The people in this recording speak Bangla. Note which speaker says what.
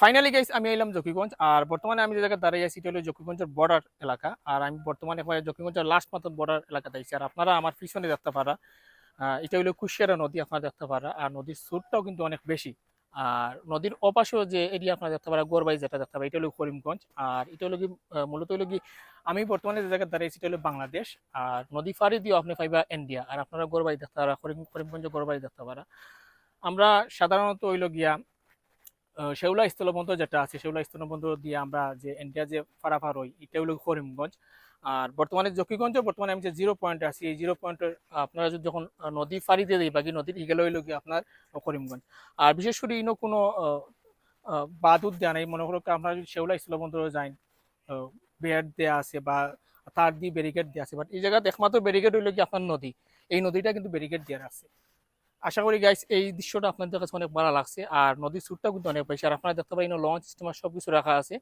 Speaker 1: ফাইনালি গাইস আমি এলাম জকিগঞ্জ, আর বর্তমানে আমি যে জায়গায় দাঁড়িয়ে আছি, এটা হলো জকিগঞ্জের বর্ডার এলাকা। আর আমি বর্তমানে জকিগঞ্জের লাস্ট মাত্র বর্ডার এলাকাতে আছি আর আপনারা আমার পিছনে দেখতে পারা এটা হলো কুশিয়ারা নদী, আপনারা দেখতে পারা। আর নদীর স্রোতটাও কিন্তু অনেক বেশি। আর নদীর অপাশেও যে এরিয়া আপনারা দেখতে পারা, গোরবাই যেটা দেখতে পারা, এটা হলো করিমগঞ্জ। আর এটা হলো কি মূলত হলো কি, আমি বর্তমানে যে জায়গায় দাঁড়িয়ে আছি এটা হলো বাংলাদেশ। আর নদী ফাড়ি দিয়েও আপনি পাইবা ইন্ডিয়া আর আপনারা গোরবাই দেখতে পারা, করিম করিমগঞ্জ গোরবাই দেখতে পারা। আমরা সাধারণত হইল গিয়া শেওলা স্থলবন্দর যেটা আছে, শেওলা স্থলবন্দর দিয়ে আমরা যে ইন্ডিয়া যে ফারাফার হই, এটা হলো করিমগঞ্জ। আর বর্তমানে জকিগঞ্জ, বর্তমানে আমি যে জিরো পয়েন্টে আছি, এই জিরো পয়েন্টের আপনারা যদি যখন নদী ফাড়ি দিয়ে দিই, বাকি নদীর ইগেলে হইল গিয়ে আপনার করিমগঞ্জ। আর বিশেষ করে ইনো কোনো বাদুদ দেওয়া নেই, মনে করো আপনারা যদি শেওলা স্থলবন্দর যাই বেড দেওয়া আছে বা তার দিয়ে ব্যারিকেড দেওয়া আছে বাট এই জায়গাতে একমাত্র ব্যারিকেড হইল কি আপনার নদী। এই নদীটা কিন্তু ব্যারিকেড দেওয়া আছে। আশা করি গাইস এই দৃশ্যটা আপনাদের কাছে অনেক ভালো লাগছে। আর নদীর সুরটাও কিন্তু অনেক বেশি। আর আপনারা দেখতে পাই লঞ্চ সিস্টেম সব কিছু রাখা আছে।